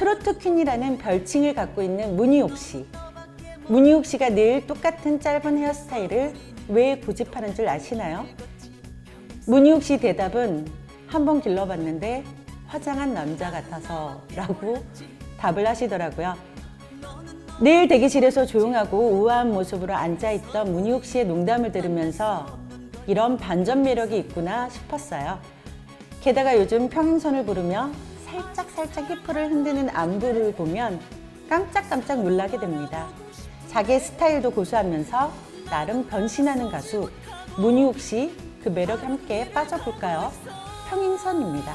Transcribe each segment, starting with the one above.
트로트 퀸이라는 별칭을 갖고 있는 문희옥 씨. 문희옥 씨가 늘 똑같은 짧은 헤어스타일을 왜 고집하는 줄 아시나요? 문희옥 씨 대답은 한 번 길러봤는데 화장한 남자 같아서 라고 답을 하시더라고요. 늘 대기실에서 조용하고 우아한 모습으로 앉아있던 문희옥 씨의 농담을 들으면서 이런 반전 매력이 있구나 싶었어요. 게다가 요즘 평행선을 부르며 살짝살짝 히프를 흔드는 안부를 보면 깜짝깜짝 놀라게 됩니다. 자기의 스타일도 고수하면서 나름 변신하는 가수 문희옥 씨 그 매력에 함께 빠져볼까요? 평행선입니다.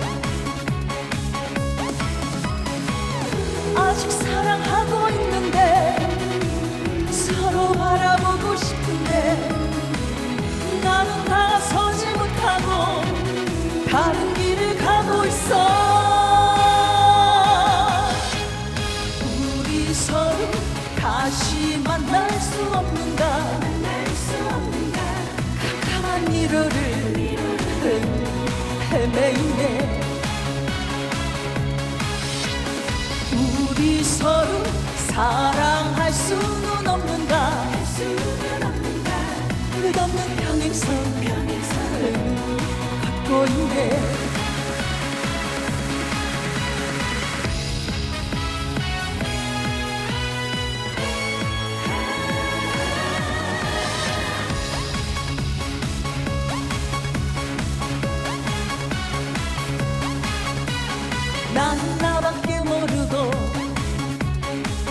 만날 수 없는가? 캄캄한 미로를 헤매이네. 우리 서로 사랑할 수는 없는가? 끝없는 평행선 걷고 있네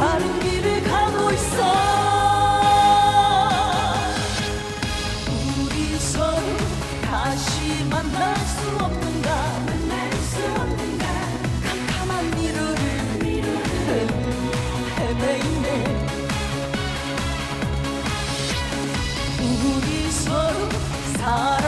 다른 길을 가고 있어. 우리 서로 다시 만날 수 없는가? 캄캄한 미로를 헤매이네. 우리 서로 사랑